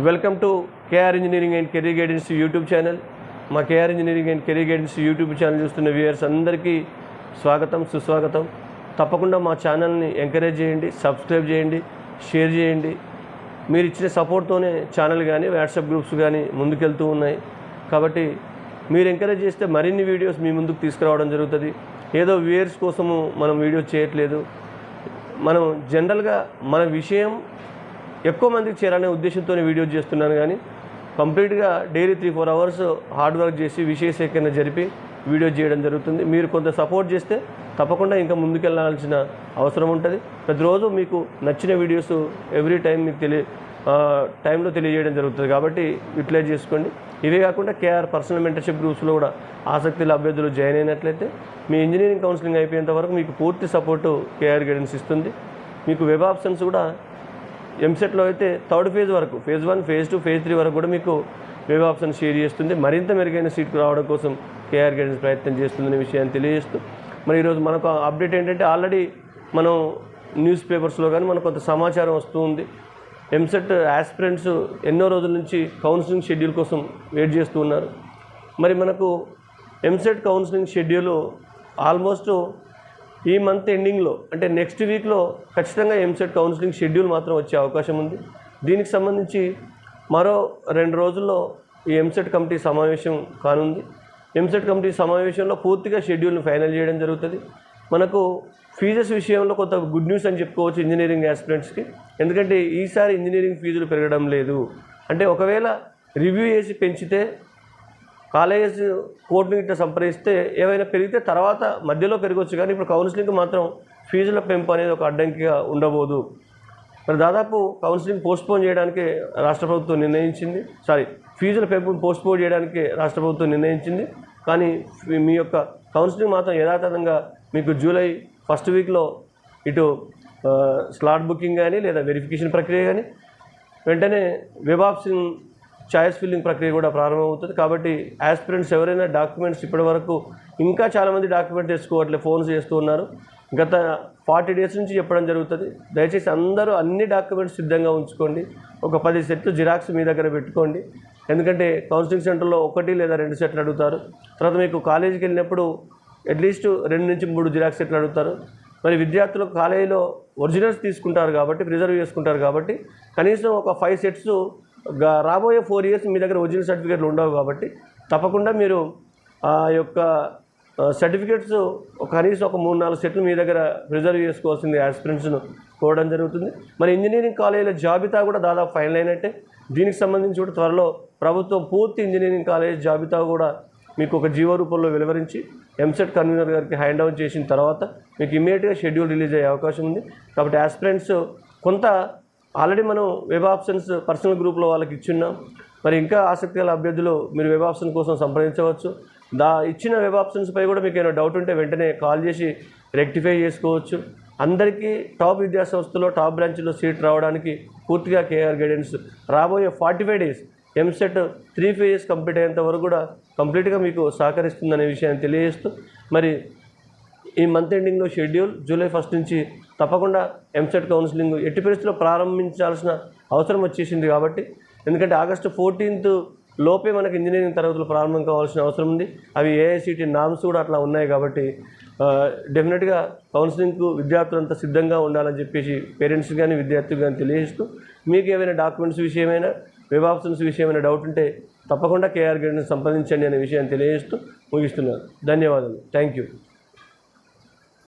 Welcome to KR engineering and career guidance YouTube channel. మా KR engineering and career guidance YouTube channel చూస్తున్న viewers అందరికీ స్వాగతం సుస్వాగతం. తప్పకుండా మా ఛానల్ని ఎంకరేజ్ చేయండి సబ్స్క్రైబ్ చేయండి షేర్ చేయండి. మీరు ఇచ్చిన సపోర్ట్తోనే ఛానల్ కానీ వాట్సాప్ గ్రూప్స్ కానీ ముందుకెళ్తూ ఉన్నాయి. కాబట్టి మీరు ఎంకరేజ్ చేస్తే మరిన్ని వీడియోస్ మీ ముందుకు తీసుకురావడం జరుగుతుంది. ఏదో వ్యూయర్స్ కోసము మనం వీడియోస్ చేయట్లేదు. మనం జనరల్గా మన విషయం ఎక్కువ మందికి చేరాలనే ఉద్దేశంతో వీడియో చేస్తున్నాను కానీ కంప్లీట్గా daily three four hours hard work చేసి విషయ సేకరణ జరిపి వీడియో చేయడం జరుగుతుంది. మీరు కొంత సపోర్ట్ చేస్తే తప్పకుండా ఇంకా ముందుకెళ్ళాల్సిన అవసరం ఉంటుంది. ప్రతిరోజు మీకు నచ్చిన వీడియోస్ ఎవ్రీ టైం మీకు తెలియ టైంలో తెలియజేయడం జరుగుతుంది. కాబట్టి యూటిలైజ్ చేసుకోండి. ఇవే కాకుండా కేఆర్ పర్సనల్ మెంటర్షిప్ గ్రూప్స్లో కూడా ఆసక్తుల అభ్యర్థులు జాయిన్ అయినట్లయితే మీ ఇంజనీరింగ్ కౌన్సిలింగ్ అయిపోయేంత వరకు మీకు పూర్తి సపోర్టు కేఆర్ గైడెన్స్ ఇస్తుంది. మీకు వెబ్ ఆప్షన్స్ కూడా ఎంసెట్లో అయితే థర్డ్ ఫేజ్ వరకు phase one phase two phase three వరకు కూడా మీకు వేవ్ ఆప్షన్ షేర్ చేస్తుంది. మరింత మెరుగైన సీట్కు రావడం కోసం కేఆర్ గైడెన్స్ ప్రయత్నం చేస్తుందనే విషయాన్ని తెలియజేస్తూ మరి ఈరోజు మనకు అప్డేట్ ఏంటంటే ఆల్రెడీ మనం న్యూస్ పేపర్స్లో కానీ మనకు కొంత సమాచారం వస్తూ ఉంది. ఎంసెట్ ఆస్పిరెంట్స్ ఎన్నో రోజుల నుంచి కౌన్సిలింగ్ షెడ్యూల్ కోసం వెయిట్ చేస్తూ ఉన్నారు. మరి మనకు ఎంసెట్ కౌన్సిలింగ్ షెడ్యూల్ ఆల్మోస్ట్ ఈ మంత్ ఎండింగ్లో అంటే నెక్స్ట్ వీక్లో ఖచ్చితంగా ఎంసెట్ కౌన్సిలింగ్ షెడ్యూల్ మాత్రం వచ్చే అవకాశం ఉంది. దీనికి సంబంధించి మరో రెండు రోజుల్లో ఈ ఎంసెట్ కమిటీ సమావేశం కానుంది. ఎంసెట్ కమిటీ సమావేశంలో పూర్తిగా షెడ్యూల్ను ఫైనల్ చేయడం జరుగుతుంది. మనకు ఫీజెస్ విషయంలో కొంత గుడ్ న్యూస్ అని చెప్పుకోవచ్చు ఇంజనీరింగ్ ఆస్పిరెంట్స్కి ఎందుకంటే ఈసారి ఇంజనీరింగ్ ఫీజులు పెరగడం లేదు. అంటే ఒకవేళ రివ్యూ చేసి పెంచితే కాలేజ్ కోర్టుని సంప్రదిస్తే ఏవైనా పెరిగితే తర్వాత మధ్యలో పెరగవచ్చు కానీ ఇప్పుడు కౌన్సిలింగ్ మాత్రం ఫీజుల పెంపు అనేది ఒక అడ్డంకిగా ఉండబోదు. మరి దాదాపు కౌన్సిలింగ్ పోస్ట్పోన్ చేయడానికి రాష్ట్ర ప్రభుత్వం నిర్ణయించింది. సారీ ఫీజుల పెంపును పోస్ట్పోన్ చేయడానికి రాష్ట్ర ప్రభుత్వం నిర్ణయించింది. కానీ మీ- యొక్క కౌన్సిలింగ్ మాత్రం యథాతథంగా మీకు జూలై ఫస్ట్ వీక్లో ఇటు స్లాట్ బుకింగ్ కానీ లేదా వెరిఫికేషన్ ప్రక్రియ కానీ వెంటనే వెబ్ ఆప్షన్ ఛాయిస్ ఫిల్లింగ్ ప్రక్రియ కూడా ప్రారంభమవుతుంది. కాబట్టి ఆస్పిరెంట్స్ ఎవరైనా డాక్యుమెంట్స్ ఇప్పటి వరకు ఇంకా చాలామంది డాక్యుమెంట్ తెచ్చుకోవట్లేదు ఫోన్స్ చేస్తూ ఉన్నారు. గత ఫార్టీ డేస్ నుంచి చెప్పడం జరుగుతుంది. దయచేసి అందరూ అన్ని డాక్యుమెంట్స్ సిద్ధంగా ఉంచుకోండి. ఒక పది సెట్లు జిరాక్స్ మీ దగ్గర పెట్టుకోండి. ఎందుకంటే కౌన్సిలింగ్ సెంటర్లో ఒకటి లేదా రెండు సెట్లు అడుగుతారు. తర్వాత మీకు కాలేజీకి వెళ్ళినప్పుడు అట్లీస్ట్ రెండు నుంచి మూడు జిరాక్స్ సెట్లు అడుగుతారు. మరి విద్యార్థులు కాలేజీలో ఒరిజినల్స్ తీసుకుంటారు కాబట్టి ప్రిజర్వ్ చేసుకుంటారు కాబట్టి కనీసం ఒక ఫైవ్ సెట్స్ రాబోయే ఫోర్ ఇయర్స్ మీ దగ్గర ఒరిజినల్ సర్టిఫికేట్లు ఉండవు కాబట్టి తప్పకుండా మీరు ఆ యొక్క సర్టిఫికేట్స్ కనీసం ఒక మూడు నాలుగు సెట్లు మీ దగ్గర ప్రిజర్వ్ చేసుకోవాల్సింది ఆస్పిరెంట్స్ను కోవడం జరుగుతుంది. మరి ఇంజనీరింగ్ కాలేజీల జాబితా కూడా దాదాపు ఫైనల్ అయినట్టే. దీనికి సంబంధించి కూడా త్వరలో ప్రభుత్వం పూర్తి ఇంజనీరింగ్ కాలేజ్ జాబితా కూడా మీకు ఒక జీవో రూపంలో వెలువరించి ఎంసెట్ కన్వీనర్ గారికి హ్యాండ్ ఓవర్ చేసిన తర్వాత మీకు ఇమీడియట్గా షెడ్యూల్ రిలీజ్ అయ్యే అవకాశం ఉంది. కాబట్టి ఆస్పిరెంట్స్ కొంత ఆల్రెడీ మనం వెబ్ ఆప్షన్స్ పర్సనల్ గ్రూప్లో వాళ్ళకి ఇచ్చున్నాం. మరి ఇంకా ఆసక్తి గల అభ్యర్థులు మీరు వెబ్ ఆప్షన్ కోసం సంప్రదించవచ్చు. దా ఇచ్చిన వెబ్ ఆప్షన్స్పై కూడా మీకు ఏమైనా డౌట్ ఉంటే వెంటనే కాల్ చేసి రెక్టిఫై చేసుకోవచ్చు. అందరికీ టాప్ విద్యాసంస్థలో టాప్ బ్రాంచ్లో సీట్ రావడానికి పూర్తిగా కేఆర్ గైడెన్స్ రాబోయే forty five days EAMCET three phases complete అయ్యేంత వరకు కూడా కంప్లీట్గా మీకు సహకరిస్తుందనే విషయాన్ని తెలియజేస్తూ మరి ఈ మంత్ ఎండింగ్లో షెడ్యూల్ జూలై ఫస్ట్ నుంచి తప్పకుండా ఎంసెట్ కౌన్సిలింగ్ ఎట్టి పరిస్థితుల్లో ప్రారంభించాల్సిన అవసరం వచ్చేసింది కాబట్టి ఎందుకంటే ఆగస్టు ఫోర్టీన్త్ లోపే మనకి ఇంజనీరింగ్ తరగతులు ప్రారంభం కావాల్సిన అవసరం ఉంది. అవి ఏఐసిటి నామ్స్ కూడా అట్లా ఉన్నాయి కాబట్టి డెఫినెట్గా కౌన్సిలింగ్కు విద్యార్థులంతా సిద్ధంగా ఉండాలని చెప్పేసి పేరెంట్స్ కానీ విద్యార్థులు కానీ తెలియజేస్తూ మీకు ఏమైనా డాక్యుమెంట్స్ విషయమైనా వెబ్ ఆప్షన్స్ విషయమైన డౌట్ ఉంటే తప్పకుండా కేఆర్ గైడెన్స్ సంప్రదించండి అనే విషయాన్ని తెలియజేస్తూ ముగిస్తున్నాను. ధన్యవాదాలు. Thank you